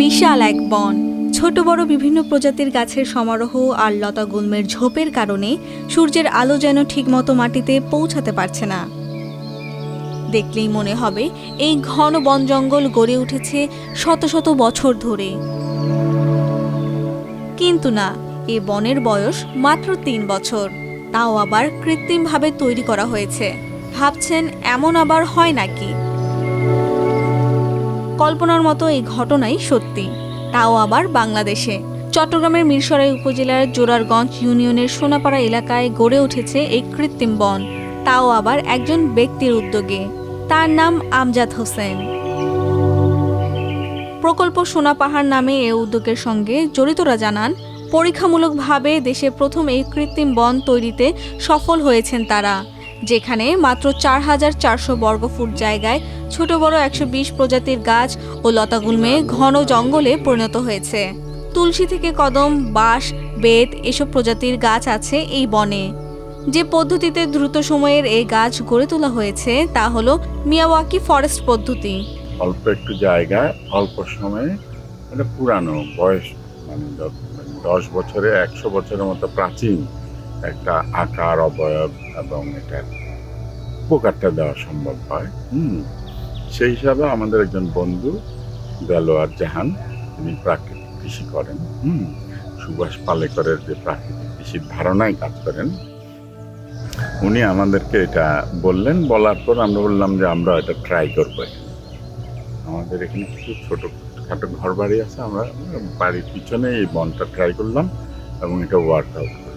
বিশাল এক বন। ছোট বড় বিভিন্ন প্রজাতির গাছের সমারোহ আর লতা গুল্মের ঝোপের কারণে সূর্যের আলো যেন ঠিকমতো মাটিতে পৌঁছাতে পারছে না। দেখলেই মনে হবে এই ঘন বন জঙ্গল গড়ে উঠেছে শত শত বছর ধরে। কিন্তু না, এ বনের বয়স মাত্র তিন বছর। তাও আবার কৃত্রিমভাবে তৈরি করা হয়েছে। ভাবছেন এমন আবার হয় নাকি? কল্পনার মতো এই ঘটনাই সত্যি। তাও আবার বাংলাদেশে। চট্টগ্রামের মিরসরাই উপজেলার জোরারগঞ্জ ইউনিয়নের সোনাপাড়া এলাকায় গড়ে উঠেছে এই কৃত্রিম বন। তাও আবার একজন ব্যক্তির উদ্যোগে। তার নাম আমজাদ হোসেন। প্রকল্প সোনাপাহাড় নামে এ উদ্যোগের সঙ্গে জড়িতরা জানান, পরীক্ষামূলকভাবে দেশে প্রথম এই কৃত্রিম বন তৈরিতে সফল হয়েছেন তারা। যেখানে মাত্র চার হাজার চারশো বর্গফুট জায়গায় ছোট বড় একশো বিশ প্রজাতির গাছ ও লতাগুল্মে ঘন জঙ্গলে পরিণত হয়েছে। তুলসী থেকে কদম, বাঁশ, বেত এসব প্রজাতির গাছ আছে এই বনে। যে পদ্ধতিতে দ্রুত সময়ের এই গাছ গড়ে তোলা হয়েছে তা হলো মিয়াওয়াকি ফরেস্ট পদ্ধতি। অল্প একটু জায়গায় অল্প সময়ে মানে পুরানো বয়স মানে দশ বছরে, একশো বছরের মতো প্রাচীন। একটা আকার অবয়ব এবং এটা উপকারটা দেওয়া সম্ভব হয়। হুম। সেই হিসাবে আমাদের একজন বন্ধু দেলোয়ার জাহান তিনি প্রাকৃতিক কৃষি করেন। হুম। সুভাষ পালেকরের যে প্রাকৃতিক কৃষির ধারণায় কাজ করেন উনি আমাদেরকে এটা বললেন। বলার পর আমরা বললাম যে আমরা এটা ট্রাই করব আমাদের এখানে কিছু ছোট খাটো ঘর বাড়ি আছে আমরা বাড়ির পিছনে এই বনটা ট্রাই করলাম এবং এটা ওয়ার্ক আউট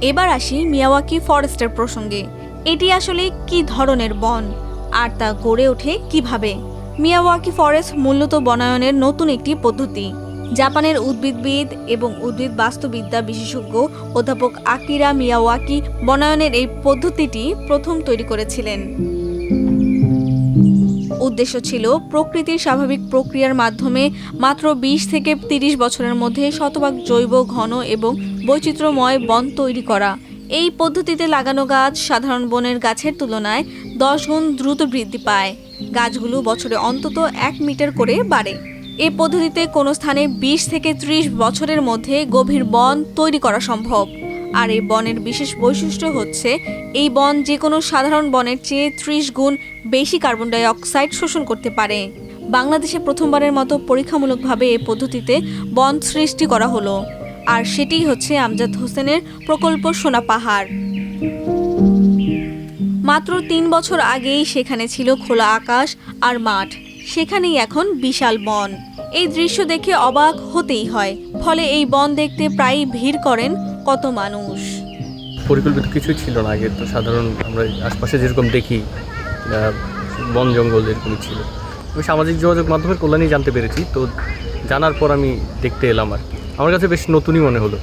এবার আসি মিয়াওয়াকি ফরেস্টের প্রসঙ্গে। এটি আসলে কি ধরনের বন? আর তা গড়ে ওঠে কীভাবে? মিয়াওয়াকি ফরেস্ট মূলত বনায়নের নতুন একটি পদ্ধতি। জাপানের উদ্ভিদবিদ এবং উদ্ভিদ বাস্তুবিদ্যা বিশেষজ্ঞ অধ্যাপক আকিরা মিয়াওয়াকি বনায়নের এই পদ্ধতিটি প্রথম তৈরি করেছিলেন। উদ্দেশ্য ছিল প্রকৃতির স্বাভাবিক প্রক্রিয়ার মাধ্যমে মাত্র বিশ থেকে তিরিশ বছরের মধ্যে শতভাগ জৈব, ঘন এবং বৈচিত্র্যময় বন তৈরি করা। এই পদ্ধতিতে লাগানো গাছ সাধারণ বনের গাছের তুলনায় দশ গুণ দ্রুত বৃদ্ধি পায়। গাছগুলো বছরে অন্তত এক মিটার করে বাড়ে। এই পদ্ধতিতে কোনো স্থানে বিশ থেকে ত্রিশ বছরের মধ্যে গভীর বন তৈরি করা সম্ভব। আর এই বনের বিশেষ বৈশিষ্ট্য হচ্ছে, এই বন যে কোনো সাধারণ বনের চেয়ে ত্রিশ গুণ বেশি কার্বন ডাই অক্সাইড শোষণ করতে পারে। বাংলাদেশে প্রথমবারের মতো পরীক্ষামূলকভাবে এ পদ্ধতিতে বন সৃষ্টি করা হলো। আর সেটিই হচ্ছে আমজাদ হোসেনের প্রকল্প সোনা পাহাড়। মাত্র তিন বছর আগেই সেখানে ছিল খোলা আকাশ আর মাঠ। সেখানেই এখন বিশাল বন। এই দৃশ্য দেখে অবাক হতেই হয়, ফলে এই বন দেখতে প্রায়ই ভিড় করেন কত মানুষ। পরিকল্পিত কিছুই ছিল না আগে, তো সাধারণ আমরা আশপাশে যেরকম দেখি বন জঙ্গল যেরকমই ছিল। আমি সামাজিক যোগাযোগ মাধ্যমের কল্যাণেই জানতে পেরেছি, তো জানার পর আমি দেখতে এলাম আর কি। আমার কাছে বেশ নতুনই মনে হলো।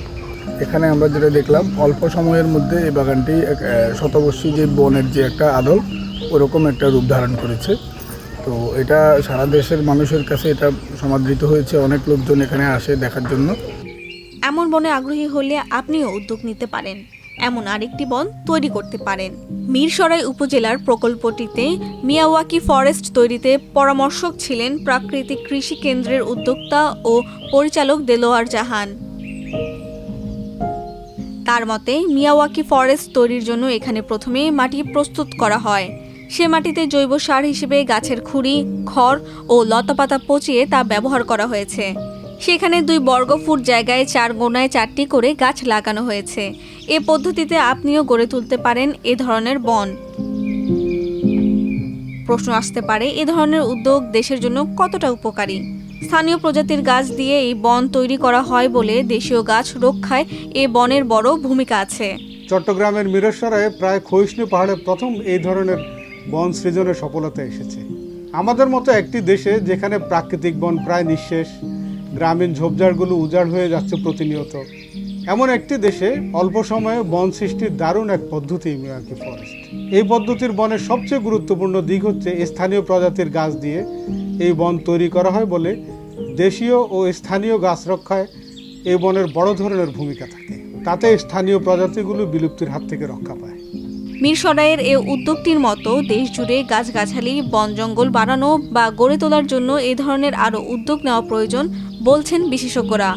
এখানে আমরা যেটা দেখলাম অল্প সময়ের মধ্যে এই বাগানটি এক, শতবর্ষী যে বনের যে একটা আদল ওরকম একটা রূপ ধারণ করেছে। তো এটা সারা দেশের মানুষের কাছে এটা সমাদৃত হয়েছে অনেক লোকজন এখানে আসে দেখার জন্য। এমন বনে আগ্রহী হলে আপনিও উদ্যোগ নিতে পারেন। এমন আরেকটি বন তৈরি করতে পারেন। মিরসরাই উপজেলার প্রকল্পটিতে মিয়াওয়াকি ফরেস্ট তৈরিতে পরামর্শক ছিলেন প্রাকৃতিক কৃষি কেন্দ্রের উদ্যোক্তা ও পরিচালক দেলোয়ার জাহান। তার মতে, মিয়াওয়াকি ফরেস্ট তৈরির জন্য এখানে প্রথমে মাটি প্রস্তুত করা হয়। সে মাটিতে জৈব সার হিসেবে গাছের খুঁড়ি, খড় ও লতাপাতা পচিয়ে তা ব্যবহার করা হয়েছে। সেখানে দুই বর্গফুট জায়গায় চার গোনায় চারটি করে গাছ লাগানো হয়েছে। এ পদ্ধতিতে আপনিও গড়ে তুলতে পারেন এ ধরনের বন। প্রশ্ন আসতে পারে, এ ধরনের উদ্যোগ দেশের জন্য কতটা উপকারী? স্থানীয় প্রজাতির গাছ দিয়ে এই বন তৈরি করা হয় বলে দেশীয় গাছ রক্ষায় এ বনের বড় ভূমিকা আছে। চট্টগ্রামের মিরসরায়ে প্রায় ক্ষয়িষ্ণু পাহাড়ে প্রথম এই ধরনের বন সৃজনের সফলতা এসেছে। আমাদের মতো একটি দেশে যেখানে প্রাকৃতিক বন প্রায় নিঃশেষ গ্রামীণ ঝোপঝাড়গুলো উজাড় হয়ে যাচ্ছে প্রতিনিয়ত। এমন একটি দেশে অল্প সময়ে বন সৃষ্টির দারুণ এক পদ্ধতি মিয়াকি ফরেস্ট। এই পদ্ধতির বনের সবচেয়ে গুরুত্বপূর্ণ দিক হচ্ছে স্থানীয় প্রজাতির গাছ দিয়ে এই বন তৈরি করা হয় বলে দেশীয় ও স্থানীয় গাছ রক্ষায় এই বনের বড় ধরনের ভূমিকা থাকে। তাতে স্থানীয় প্রজাতিগুলো বিলুপ্তির হাত থেকে রক্ষা পায়। মিরসরাইয়ের এ উদ্যোগটির মতো দেশজুড়ে গাছগাছালি, বন জঙ্গল বাড়ানো বা গড়ে তোলার জন্য এ ধরনের আরও উদ্যোগ নেওয়া প্রয়োজন বলছেন বিশেষজ্ঞরা।